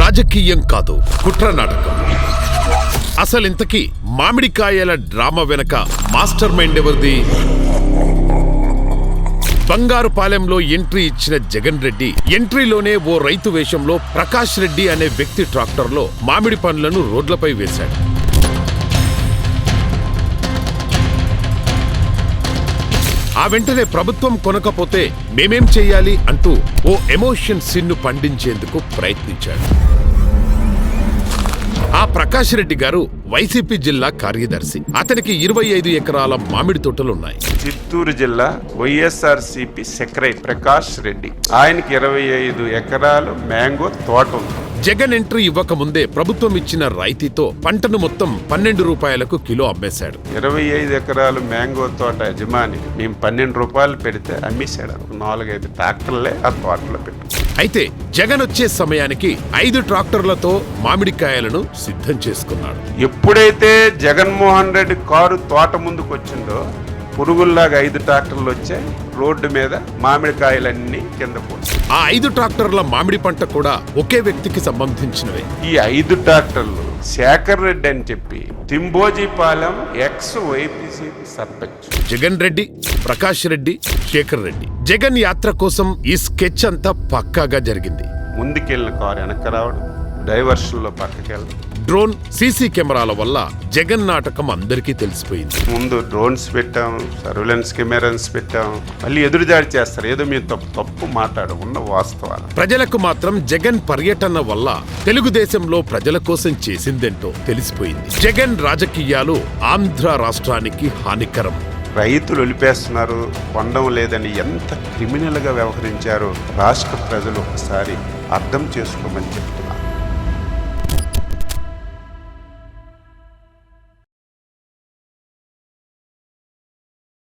రాజకీయం కాదు కుట్ర నాటకం. అసలు ఇంతకీ మామిడికాయల డ్రామా వెనక మాస్టర్ మైండ్ ఎవరిది? బంగారుపాలెంలో ఎంట్రీ ఇచ్చిన జగన్ రెడ్డి ఎంట్రీలోనే ఓ రైతు వేషంలో ప్రకాష్ రెడ్డి అనే వ్యక్తి ట్రాక్టర్లో మామిడి పండ్లను రోడ్లపై వేశాడు. ఆ వెంటనే ప్రభుత్వం కొనకపోతే మేమేం చెయ్యాలి అంటూ ఓ ఎమోషన్ సిన్ను పండించేందుకు ప్రయత్నించాడు. ఆ ప్రకాష్ రెడ్డి గారు వైసీపీ జిల్లా కార్యదర్శి. అతనికి ఇరవై ఐదు ఎకరాల మామిడి తోటలున్నాయి. చిత్తూరు జిల్లా వైఎస్ఆర్సిపి సెక్రటరీ ప్రకాష్ రెడ్డి. ఆయనకి ఇరవై ఐదు ఎకరాలు మ్యాంగో తోట ఉంది. జగన్ ఎంట్రీ ఇవ్వకముందే ప్రభుత్వం ఇచ్చిన రాయితీతో పంటను మొత్తం పన్నెండు రూపాయలకు కిలో అమ్మేశాడు. ఇరవై ఐదు ఎకరాలు మ్యాంగో తోట యజమాని మేము పన్నెండు రూపాయలు పెడితే అమ్మేశాడు. నాలుగైదు ట్రాక్టర్లే ఆ తోటలో పెట్టు. అయితే జగన్ వచ్చే సమయానికి ఐదు ట్రాక్టర్లతో మామిడికాయలను సిద్ధం చేసుకున్నాడు. ఎప్పుడైతే జగన్మోహన్ రెడ్డి కారు తోట ముందుకు వచ్చిందో పురుగుల్లాగా ఐదు ట్రాక్టర్లు వచ్చాయి రోడ్డు మీద మామిడికాయలన్నీ కింద పోయి ఆ ఐదు ట్రాక్టర్ల మామిడి పంట కూడా ఒకే వ్యక్తికి సంబంధించినవే. ఈ ఐదు ట్రాక్టర్లు శేఖర్ రెడ్డి అని చెప్పి తింబోజీపాలెం ఎక్స్ వైపీసీ సర్పంచ్. జగన్ రెడ్డి ప్రకాష్ రెడ్డి శేఖర్ రెడ్డి. జగన్ యాత్ర కోసం ఈ స్కెచ్ అంతా పక్కాగా జరిగింది. ముందుకెళ్ళిన కారు వెనక్కి రావడం డైవర్షన్లో పక్కకి డ్రోన్ సీసీ కెమెరాల వల్ల జగన్ నాటకం అందరికీ తెలిసిపోయింది. ముందు డ్రోన్స్ పెట్టాం సర్వేలెన్స్ కెమెరాస్ పెట్టాం మళ్ళీ ఎదురుదాడి చేస్తారు. ఏదో మీరు తప్పు తప్పు మాట్లాడు ఉన్న వాస్తవాలు. ప్రజలకు మాత్రం జగన్ పర్యటన వల్ల తెలుగుదేశంలో ప్రజల కోసం చేసిందేంటో తెలిసిపోయింది. జగన్ రాజకీయాలు ఆంధ్ర రాష్ట్రానికి హానికరం. రైతులు ఒలిపేస్తున్నారు కొండం లేదని ఎంత క్రిమినల్గా వ్యవహరించారో రాష్ట్ర ప్రజలు ఒకసారి అర్థం చేసుకోమని చెప్తున్నారు